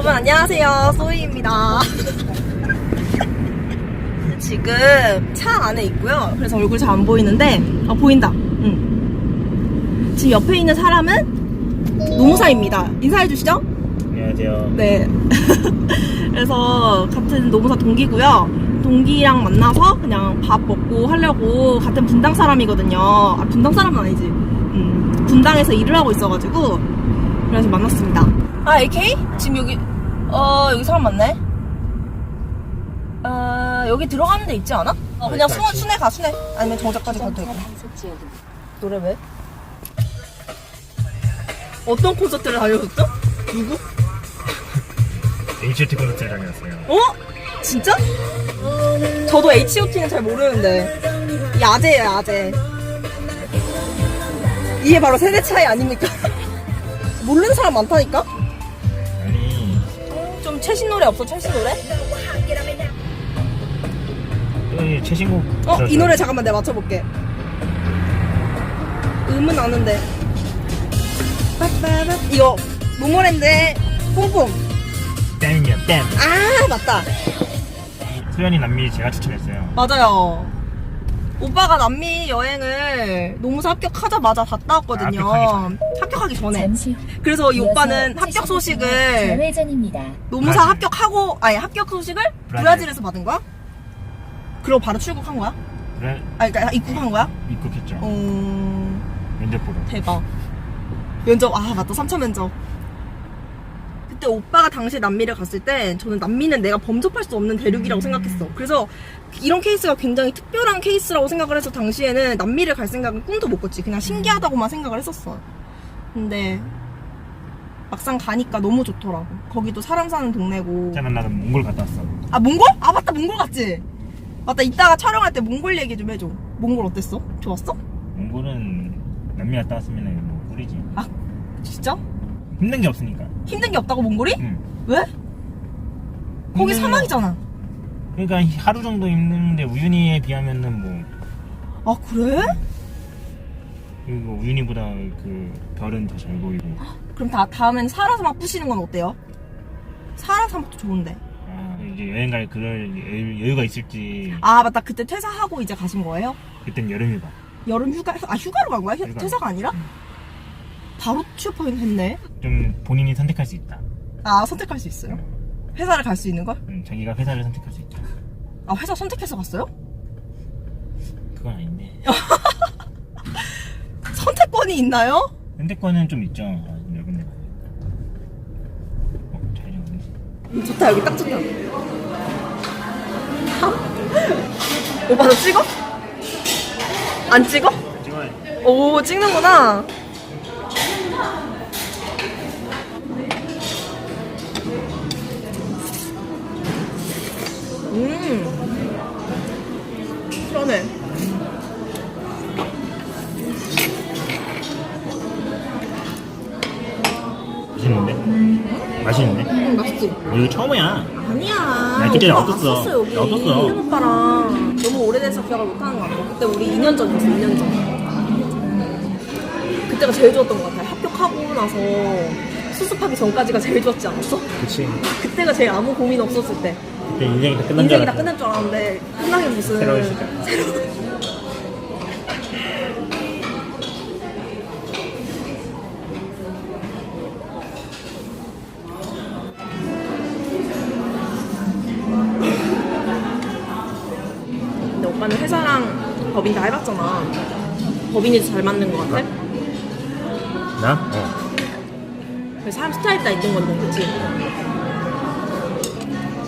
여러분 안녕하세요. 소희입니다. 지금 차 안에 있고요. 그래서 얼굴 잘 안 보이는데 아 보인다. 응. 지금 옆에 있는 사람은 노무사입니다. 인사해 주시죠. 안녕하세요. 네. 그래서 같은 노무사 동기고요. 동기랑 만나서 그냥 밥 먹고 하려고 같은 분당 사람이거든요. 아 분당 사람은 아니지. 음, 분당에서 일을 하고 있어가지고 그래서 만났습니다. 아 AK? 지금 여기 어 여기 사람 많네 어 여기 들어가는 데 있지 않아? 어, 그냥 네, 순, 같이. 순회 가 순회 아니면 정자까지 가도 되고 노래 왜? 어떤 콘서트를 다녀오셨죠? 누구? H.O.T 콘서트를 다녀왔어요. 어? 진짜? 저도 H.O.T는 잘 모르는데 야제예요 야제 이게 바로 세대 차이 아닙니까? 모르는 사람 많다니까? 좀 최신 노래 없어 최신 노래? 이 최신곡. 어? 저- 이 노래 잠깐만 내가 맞춰볼게 음은 아는데 빠빠빠 이거 모모랜드의 뽕뽕 땡이야, 땡. 아 맞다 소연이 남미 제가 추천했어요. 맞아요 오빠가 남미 여행을 노무사 합격하자마자 갔다 왔거든요 합격하기 합격하기 전에 잠시 후 그래서 이 오빠는 합격 소식을 좌회전입니다. 노무사 브라질. 합격하고 아니 합격 소식을 브라질. 브라질에서 받은 거야? 그리고 바로 출국한 거야? 그래, 아니 그러니까 입국한 거야? 입국했죠. 어 면접 보러. 대박 면접 아 맞다 3차 면접 그때 오빠가 당시 남미를 갔을 때 저는 남미는 내가 범접할 수 없는 대륙이라고 생각했어 그래서 이런 케이스가 굉장히 특별한 케이스라고 생각을 해서 당시에는 남미를 갈 생각은 꿈도 못 꿨지 그냥 신기하다고만 생각을 했었어 근데 막상 가니까 너무 좋더라고 거기도 사람 사는 동네고 자, 나는 몽골 갔다 왔어. 아 몽골? 아 맞다 몽골 갔지 맞다 이따가 촬영할 때 몽골 얘기 좀 해줘 몽골 어땠어? 좋았어? 몽골은 남미 갔다 왔으면 뭐 꿀이지. 아 진짜? 힘든 게 없으니까. 힘든 게 없다고 몽골이? 응. 왜? 거기 힘든 사막이잖아. 그러니까 하루 정도 힘든데 우윤희에 비하면은 뭐 아 그래? 그리고 우윤희보다 그 별은 더 잘 보이고. 그럼 다 다음엔 사라 사막 부시는 건 어때요? 사라 사막도 좋은데. 아, 이제 여행 갈 그럴 여유- 여유가 있을지 아 맞다 그때 퇴사하고 이제 가신 거예요? 그땐 여름이다. 여름 휴가 아 휴가로 간 거야? 휴- 휴가. 퇴사가 아니라? 바로 취업하긴 했네. 좀 본인이 선택할 수 있다. 아 선택할 수 있어요? 회사를 갈 수 있는 걸? 음, 자기가 회사를 선택할 수 있다. 아 회사 선택해서 갔어요? 그건 아닌데. 선택권이 있나요? 선택권은 좀 있죠. 아, 여근데. 어, 잘 적었네. 음, 좋다 여기 딱 좋다. 오빠 너 찍어? 안 찍어? 찍어야지. 오 찍는구나. 음. 그러네. 맛있는데? 맛있는데? 음, 맛있지? 이거 처음이야. 아니야. 나 그때 오빠 없었어. 왔었어, 여기. 나 없었어. 혜민 오빠랑 너무 오래돼서 기억을 못하는 것 같아. 그때 우리 2년 전이었어, 2년 전. 그때가 제일 좋았던 것 같아. 합격하고 나서 수습하기 전까지가 제일 좋았지 않았어? 그치. 그때가 제일 아무 고민 없었을 때. 그때 인생이 다 끝난 줄 인생이 다 알았어. 끝날 줄 알았는데 끝나기 무슨 새로운 시작. 근데 오빠는 회사랑 법인 다 해봤잖아. 법인이 더잘 맞는 것 같아? 나? 어. 그 사람 스타일 다 있는 건데, 그치?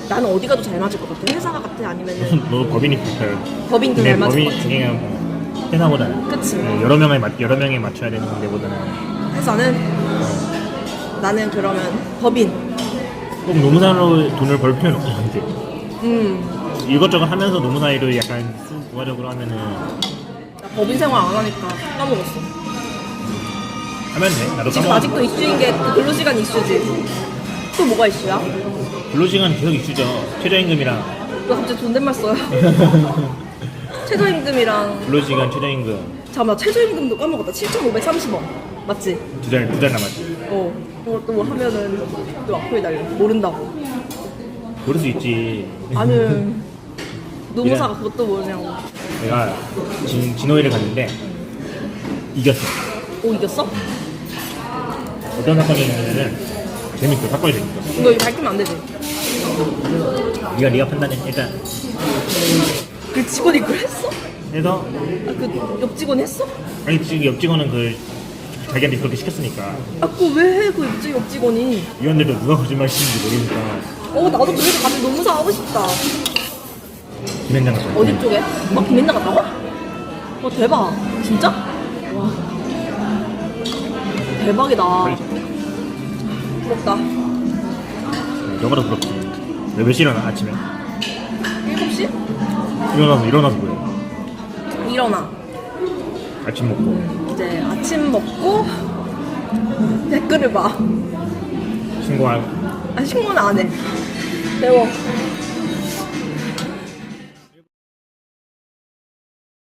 나는 어디 가도 잘 맞을 것 같아. 회사가 같아? 아니면은 너도 법인이 붙어요. 법인도 잘 맞을 법인 것 같아. 중에 뭐 회사보다는 그치? 네, 여러 명에 맞 여러 명에 맞춰야 되는 데보다는 회사는 나는 그러면 법인. 꼭 노무사로 돈을 벌 필요는 없지 않지. 음. 이것저것 하면서 노무사 일을 약간 수- 부가적으로 하면은 나 법인 생활 안 하니까 까먹었어. 하면 돼. 나도 지금 까먹어. 아직도 이슈인 게그 근로시간 이슈지. 또 뭐가 이슈야? 근로시간 계속 이슈죠. 최저임금이랑 왜 갑자기 존댓말 써요? 최저임금이랑 근로시간 최저임금 잠깐만 최저임금도 까먹었다 7,530원 맞지? 두 달 두 달 남았지. 어 그것도 하면은 또 악플 달려. 모른다고. 모를 수 있지. 나는 노무사가 그것도 모르냐고. 내가 진, 진호회를 갔는데 이겼어. 오 이겼어? 어떤 사건이냐면은 재밌어. 사건이 재밌어. 이거 밝히면 안 되지. 네가 네가 판단해. 일단 그 직원이 그걸 했어? 그래서 아, 그옆 직원 했어? 아니 지금 옆 직원은 그 자기한테 그렇게 시켰으니까 아, 그거 왜 해? 그 옆, 옆 직원이. 위원들도 누가 거짓말 시키는지 모르니까 어, 나도 그래서 가서 노무사 하고 싶다. 김현장 갔어. 어디 쪽에? 막 김앤장 갔다고? 와, 대박. 진짜? 와. 대박이다. 부럽다. 너보다 부럽지. 왜몇 시에 일어나 아침에? 7시? 일어나서 일어나서 뭐해? 일어나. 아침 먹고 이제 아침 먹고 댓글을 봐. 신고할 아, 신고는 안 해. 배워.